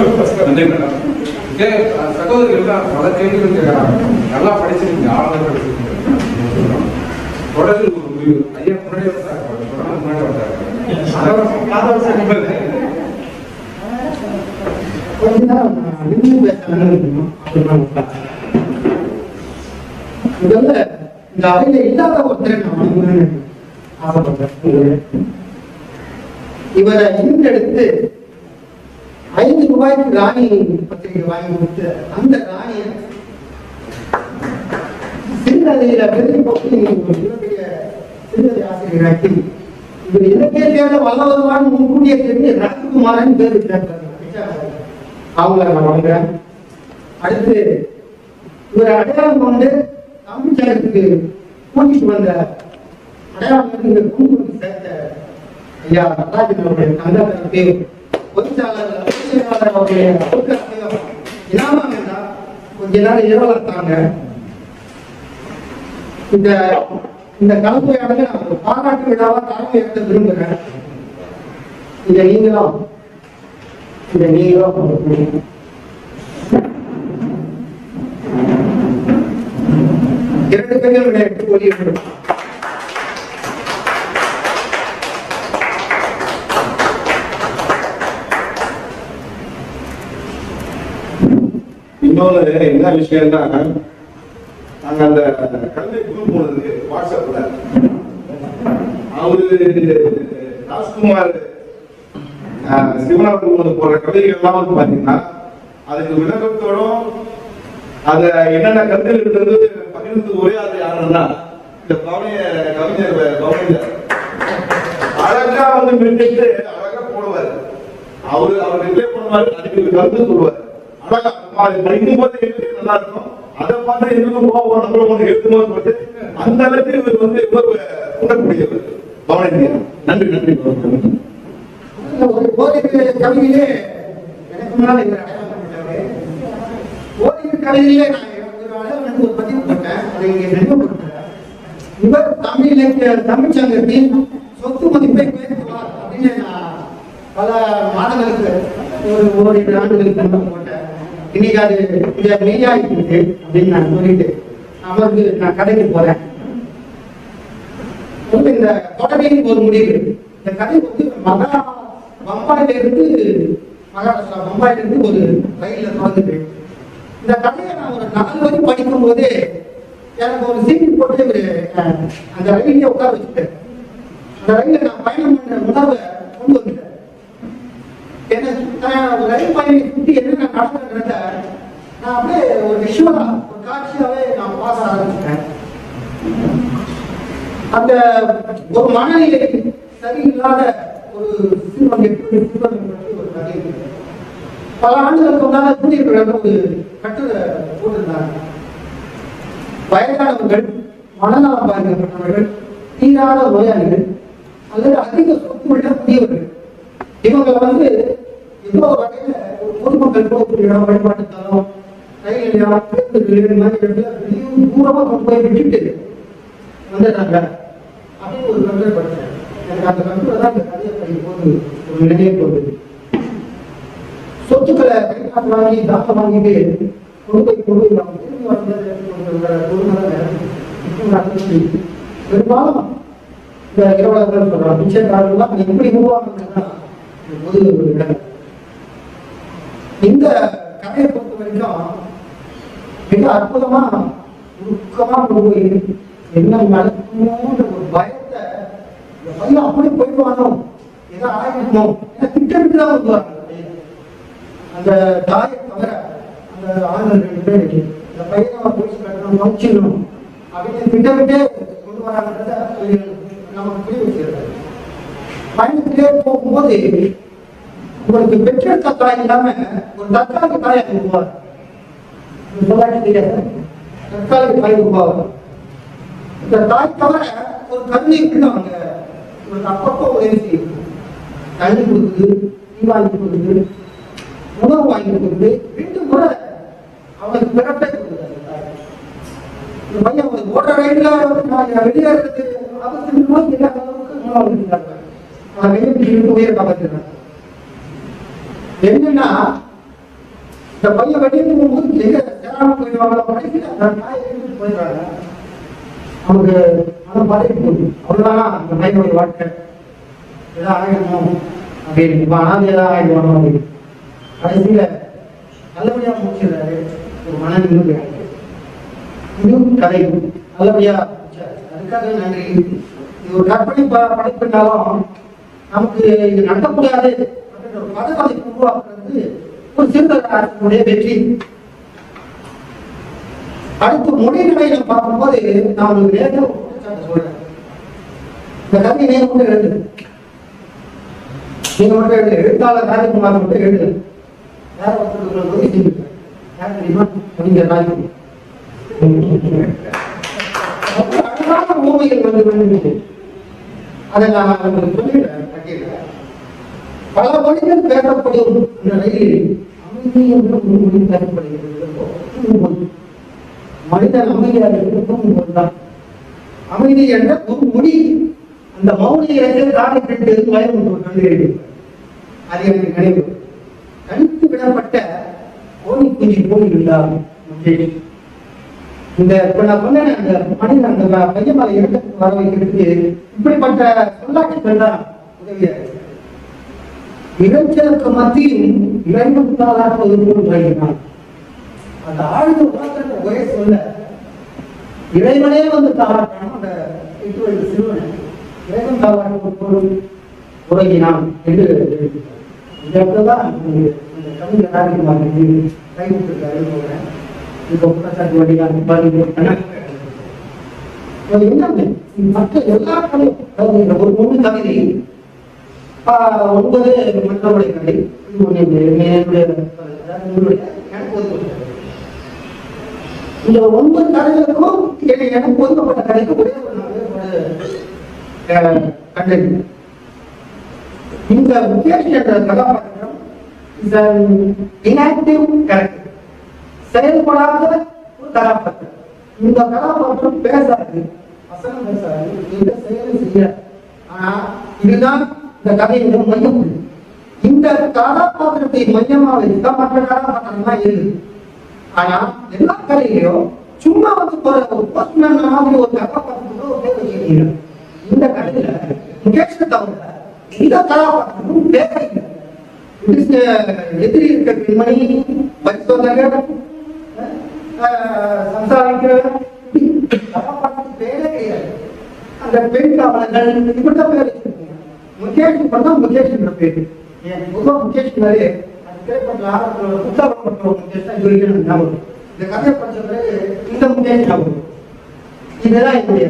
நன்றி. மேடம் சகோதரிகள் பல கேள்விகள் கேட்கறாங்க. நல்லா படிச்சிருக்கீங்க ஆழமாக படிச்சிருக்கீங்க. தொடர்ந்து ஐயா வந்தாங்க வந்தாங்க கொஞ்ச நேரம் நின்று முதல்ல இந்த அவையில இல்லாத ஒருத்தர் நான் ஆசைப்படுறேன் இவரை இன்றெடுத்து ஐந்து ரூபாய்க்கு ராணி பத்திரிகை வாங்கி கொடுத்து அந்த ராணியை சிறுகதையில பெரிய போக்கு ஒரு சிறுகதை ஆசிரியராக்கி இவர் இலக்கிய தேட வல்லவருமான முன்கூடிய தெரிஞ்சு ரத்குமாரன் பேர் அவங்கள நான் வாங்குறேன். அடுத்து இவர் அடையாளம் கொண்டு தமிழ்ச்சாரத்துக்கு கூட்டிட்டு வந்த அடையாளம் இந்த இங்க சேர்த்த ஐயா நடராஜனுடைய அவருடைய பொதுச்சாளர் பொதுச்செயலாளர் அவருடைய பொருட்கள் இனாமா வேண்டாம் கொஞ்ச நேரம் இரவலத்தாங்க இந்த இந்த கலந்துரையாடலை நான் ஒரு பாராட்டு விழாவா தலைமை எடுக்க விரும்புகிறேன். இதை நீங்களும் இதை நீங்களும் இரண்டு பேரும் விட ஒளி வேண்டும் இன்னொன்று என்ன விஷயம்னா நாங்கள் அந்த கல்வி குரூப் ஒன்று வாட்ஸ்அப்பில் வாட்ஸ்அப்ல அவரு ராஜ்குமார் சிவனாபுரம் போற போடுற கவிதைகள்லாம் வந்து பாத்தீங்கன்னா அதுக்கு விளக்கத்தோடும் அத என்னென்ன கருத்தில் இருந்தது பகிர்ந்து ஒரே அது யாருன்னா இந்த பவனிய கவிஞர் பவனியர் அழகா வந்து மின்னிட்டு அழகா போடுவார். அவரு அவர் ரிப்ளை பண்ணுவார் அதுக்கு கருத்து சொல்லுவார். அழகா. படிக்கும் போது நல்லா இருக்கும். அதை பார்த்து எங்களுக்கும் போவோம் நம்மளும் ஒன்று எழுதுமோ சொல்லிட்டு அந்த அளவுக்கு இவர் வந்து இவர் உணரக்கூடியவர் பவனியர் நன்றி நன்றி ஒரு ஓரிரு கவிதையிலே எனக்கு முன்னால் நான் ஒரு பதிவு பண்ணேன். அதை இங்கே நினைவுபடுத்துறேன். இவர் தமிழ் இலக்கிய தமிழ் சங்கத்தின் சொத்து மதிப்பை பேசுவார் அப்படின்னு நான் பல மாதங்களுக்கு ஒரு ஓரிரு ஆண்டுகளுக்கு இன்னைக்கு அது இதை மெய்யாயிருக்கு அப்படின்னு நான் சொல்லிட்டு அவருக்கு நான் கடைக்கு போறேன். இந்த தொடரின் ஒரு முடிவு. இந்த கதை வந்து மகா பம்பாயில இருந்து மகாராஷ்டிரா பம்பாயில இருந்து ஒரு ரயில்ல தொடங்குது. இந்த கதையை நான் ஒரு நாலு வரி படிக்கும் போதே எனக்கு ஒரு சீட்டு போட்டு ஒரு அந்த ரயிலே உட்கார வச்சுட்டேன் அந்த ரயில நான் பயணம் பண்ண உணர்வை கொண்டு வந்துட்டேன் எனக்கு நான் ஒரு ரயில் பயணி சுற்றி என்ன நடக்கிறத நான் அப்படியே ஒரு விஷுவலா ஒரு காட்சியாவே நான் பாச ஆரம்பிச்சிட்டேன். அந்த ஒரு மனநிலை சரியில்லாத ஒரு சிறுவன் எப்படி சிறுவன் ஒரு கதை. பல ஆண்டுகளுக்கு முன்னால கூடியிருக்கிற ஒரு கட்டுரை போட்டிருந்தாங்க. வயதானவர்கள் மனநலம் பாதிக்கப்பட்டவர்கள் தீராத நோயாளிகள் அல்லது அதிக சொத்து உள்ள முதியவர்கள். இவங்க வந்து ஏதோ வகையில பொதுமக்கள் போகக்கூடிய இடம் வழிபாட்டு தரம் ரயில் நிலையம் பேருந்து நிலையம் மாதிரி இடத்துல தூரமா கொண்டு போய் விட்டுட்டு வந்துடுறாங்க அப்படின்னு ஒரு கட்டுரை படித்தேன் எனக்கு அந்த கட்டுரை தான் இந்த கதையை படிக்கும் போது ஒரு நிலையை போகுது சொத்துக்களை கைக்காட்டு வாங்கி தாக்கம் வாங்கிட்டு கொண்டு போய் கொண்டு போய் நம்ம திரும்பி வந்த பெரும்பாலும் இந்த இரவலர்கள் சொல்றாங்க பிச்சைக்காரர்கள்லாம் எப்படி உருவாக்குறதுன்னா ஒரு இடம் இந்த கதையை பொறுத்த வரைக்கும் மிக அற்புதமா உருக்கமா கொண்டு போய் என்ன நடக்குமோன்ற ஒரு பயத்தை இந்த பையன் அப்படி போயிடுவானோ ஏதோ ஆகிடுமோ ஏன்னா திட்டமிட்டு தான் வருவாங்க அந்த தாயை தவிர அந்த ஆளுநர் ரெண்டு பேர் இந்த பையனை அவன் போலீஸ் கட்டணும் மதிச்சிடணும் அப்படின்னு திட்டமிட்டே கொண்டு வராங்கன்றத நமக்கு புரிய வச்சிருக்காரு. பயணத்திலே போகும்போது உங்களுக்கு பெற்றெடுத்த தாய் இல்லாம ஒரு தற்காலிக தாயை அங்க தெரியாது தற்காலிக தாய் உருவாகும் இந்த தாய் தவிர ஒரு கண்ணீருக்கு அவங்க ஒரு அப்பப்போ உதவி செய்யும்? தண்ணி கொடுக்குது டீ வாங்கி கொடுக்குது உணவு வாங்கி கொடுக்குது ரெண்டு முறை அவங்களுக்கு பிறப்பே கொடுக்குது அந்த தாய். இந்த பையன் ஒரு ஓட்ட ரயில்ல நான் வெளியேறது அவசரம் போது எல்லா அளவுக்கு உணவு கொடுக்குறாங்க அவன் கையை பிடிச்சிட்டு என்னன்னா இந்த பையன் வெளியே போகும்போது எங்க சேராம போயிடுவாங்க படிக்கல அந்த தாயை எடுத்துட்டு போயிடுறாங்க. நமக்கு அந்த பதவி போகுது. அவ்வளவுதான்? அந்த பையனுடைய வாழ்க்கை. ஏதோ ஆகிடணும் அப்படின்னு. இப்போ அனாதை ஏதாவது ஆகிடுவானோ அப்படின்னு. கடைசியில நல்லபடியா முடிச்சிடுறாரு. ஒரு மன நிம்மதி இதுவும் கதை. நல்லபடியா முடிச்சாரு. அதுக்காக நன்றி. இது ஒரு கற்பனை ப- படைப்புனாலும் நமக்கு இது நடக்கக்கூடாது. அப்படின்ற ஒரு உருவாக்குறது ஒரு சிறுதனுடைய வெற்றி. அடுத்து முடிவுகளை நம்ம பார்க்கும்போது நான் உங்களுக்கு நேரம் குற்றச்சாட்டு சொல்றேன். இந்த கதையை நீங்க மட்டும் எழுது நீங்க மட்டும் எழுது எழுத்தாளர் ராஜகுமார் மட்டும் எழுது வேற ஒருத்தர் யார் தெரியுமா? ராஜகுமார். அழகான ஓமைகள் வந்து அதை நான் உங்களுக்கு சொல்லிடுறேன் கட்டிடுறேன். பல மொழிகள் பேசப்படும் நிலையில் அமைதி என்று ஒரு மொழி பேசப்படுகிறது. மனிதன் அமைதியாக இருக்கும் போதுதான் அமைதி என்ற ஒரு மொழி. அந்த மௌன இலக்கிய காலை கட்டு வயது ஒரு கவிதை அது எனக்கு நினைவு. கணித்து விடப்பட்ட கோழி குஞ்சு போல் இருந்தார் இந்த இப்ப நான் சொன்னேன் அந்த மனிதன் அந்த பையன் மேல இடத்துக்கு வர வைக்கிறதுக்கு இப்படிப்பட்ட சொல்லாட்சிகள் தான் உதவியா இருக்கு. மத்தியில் இறைமுத்தாளாக தாளாட்டுவது போல் வழங்கினான் அந்த ஆழ்ந்து உலகத்தை ஒரே சொல்ல இறைவனே வந்து தாளாட்டணும் அந்த எட்டு வயது சிறுவனை இறைவன் தாளாட்டுவது போல் உறங்கினான் என்று எழுதினார். இந்த இந்த கவிஞர் ராஜகுமார் கைவிட்டிருக்காரு சொல்றேன் இப்போ குற்றச்சாட்டு வழியாக அது என்னங்க எல்லா இந்த ஒரு பொண்ணு கவிதை ஒன்பது மற்றவருடைய கதை இந்த என்னுடைய அதாவது இந்த ஒன்பது கதைகளுக்கும் எனக்கு எனக்கு ஒதுக்கப்பட்ட கதைக்கு ஒரே ஒரு நாள் கண்டென்ட் இந்த முகேஷ் என்ற கதாபாத்திரம் இஸ் இன்ஆக்டிவ் கேரக்டர் செயல்படாத ஒரு கதாபாத்திரம். இந்த கதாபாத்திரம் பேசாது. வசனம் பேசாது. எந்த செயலும் செய்யாது. ஆனா இதுதான் இந்த கதையோட மையப்புள்ளி இந்த கதாபாத்திரத்தை மையமா வைத்த மற்ற கதாபாத்திரம் தான் எழுது ஆனா எல்லா கதையிலையும் சும்மா வந்து ஒரு ஒரு போஸ்ட்மேன் மாதிரி ஒரு கதாபாத்திரத்தோட ஒரு பேர் வச்சிருக்கீங்க இந்த கதையில முகேஷ் தவிர இந்த கதாபாத்திரமும் பேரே இல்லை. எதிரி இருக்க பெண்மணி பரிசோதகர் சம்சாரிக்கிற கதாபாத்திரத்துக்கு பேரே கிடையாது. அந்த பெண் காவலர்கள் இப்படிதான் பேர் வச்சிருக்கீங்க முகேஷ் பார்த்தா முகேஷ்ன்ற பேரு ஏன் பொதுவா முகேஷ்னாலே அந்த திரைப்படத்தில் ஆரம்பத்தில் புத்தகப்பட்ட ஒரு முகேஷ் தான் இது வரைக்கும் எனக்கு ஞாபகம் இருக்கு. இந்த கதையை படிச்ச பிறகு இந்த முகேஷ் ஞாபகம் இருக்கு. இதுதான் என்னுடைய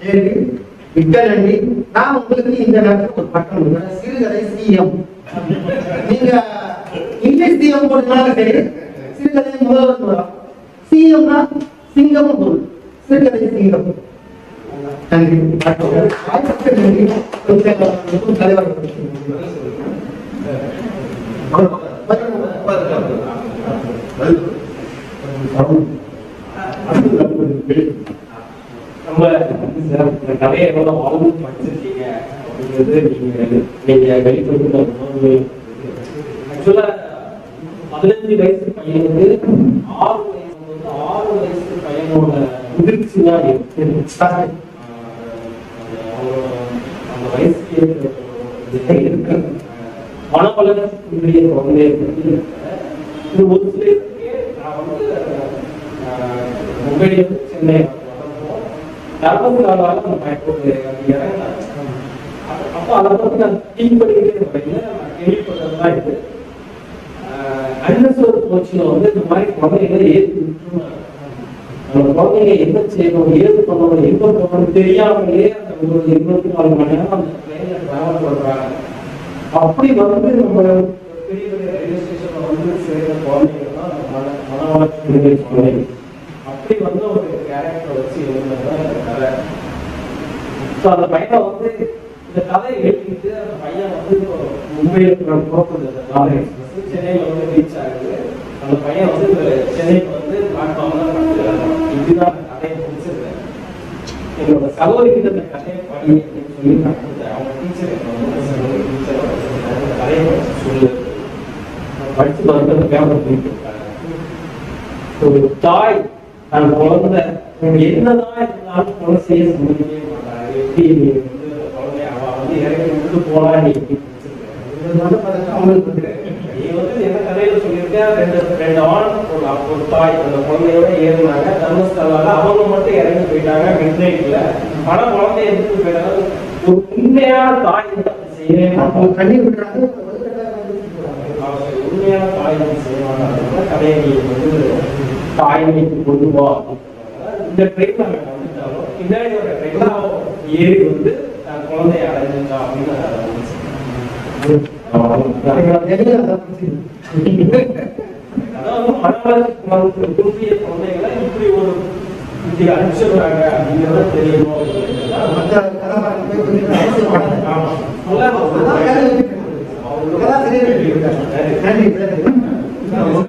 கேள்வி மிக்க நன்றி நான் உங்களுக்கு இந்த நேரத்தில் ஒரு பட்டம் கொடுக்குறேன் சிறுகதை சிஎம் நீங்க இங்கிலீஷ் சிஎம் போடுறதுனால சரி சிறுகதை முதல்வர் சொல்லலாம் சிஎம்னா சிங்கம் பொருள் சிறுகதை சிங்கம் நன்றி தலைவர் எவ்வளவு படிச்சிருக்கீங்க அப்படிங்கிறது நீங்க நீங்க வெளிப்படுத்த ஆக்சுவலா பதினஞ்சு வயசு பையனுக்கு ஆறு வயசு ஆறு வயசு பையனோட முதிர்ச்சி தான் இருக்கு வயசுக்கு ஏற்ற இது இருக்கு மன வளர்ச்சிக்குரிய குழந்தை இது ஒரு சிலருக்கு நான் வந்து ஆஹ், சென்னை வரப்போ தர்மசாலால அந்த அப்போ அதை பத்தி நான் திங்க் பண்ணிக்கிட்டே நான் கேள்விப்பட்டதுதான் இது அன்னசோர் கோச்சில் வந்து இந்த மாதிரி குழந்தைகளை விட்டுருவாங்க நம்ம குழந்தைங்க என்ன செய்யணும் ஏது பண்ணணும் எங்க போகணும் தெரியாமலே அந்த ஒரு இருபத்தி நாலு மணி நேரம் அந்த ட்ரெயின்ல டிராவல் பண்றாங்க. அப்படி வந்து நம்ம பெரிய பெரிய ரயில்வே ஸ்டேஷன்ல வந்து சேர்ந்த குழந்தைங்க தான் மன மன வளர்ச்சி அப்படி வந்து ஒரு கேரக்டர் வச்சு எழுதுனதுதான் இந்த கதை. ஸோ அந்த பையனை வந்து இந்த கதை எழுதிட்டு அந்த பையன் வந்து இப்போ மும்பையில் புறப்படுது அந்த லாரி எக்ஸ்பிரஸ் சென்னையில் வந்து ரீச் ஆகுது. அந்த பையன் வந்து சென்னைக்கு வந்து பிளாட்ஃபார்ம் தான் இதுதான் என்னோட சகோதரிக்கு இந்த கதையை படி சொல்லி நான் கொடுத்தேன் அவங்க டீச்சர் என்னோட சகோதரி டீச்சர் கதையை படிச்சு சொல்லு. படிச்சு பார்த்து பேப்பர் பண்ணிட்டு இருக்காங்க. ஒரு தாய் தன் குழந்தை என்னதான் இருந்தாலும் கொலை செய்ய முடியவே மாட்டாங்க. எப்படி நீ வந்து குழந்தை அவன் அவ வந்து இறங்கி விட்டு போனா நீ எப்படி அவங்களுக்கு நீ வந்து என்ன கதையில சொல்லியிருக்க? ரெண்டு ரெண்டு ஆண் ஒரு தாய் அந்த குழந்தையோட ஏறினாங்க. தர்மஸ்தலால அவங்க போயிட்டாங்க மிட் நைட்ல ஆனா குழந்தைய எடுத்து போயிட்டாங்க? ஒரு உண்மையான தாய் கண்ணீர் விடுறாங்க. உண்மையான தாய் மாட்டாங்க. கதையை வந்து தாய்மைக்கு கொண்டு வா இந்த வந்துட்டாலும் பின்னாடி ஒரு ஏறி வந்து குழந்தைய அடைஞ்சிட்டா அப்படின்னு. அதாவது மனவளர்ச்சி குழந்தைகளை இப்படி ஒரு இப்படி அனுப்பிச்சிடுறாங்க அப்படிங்கிறத தெரியணும் நன்றி.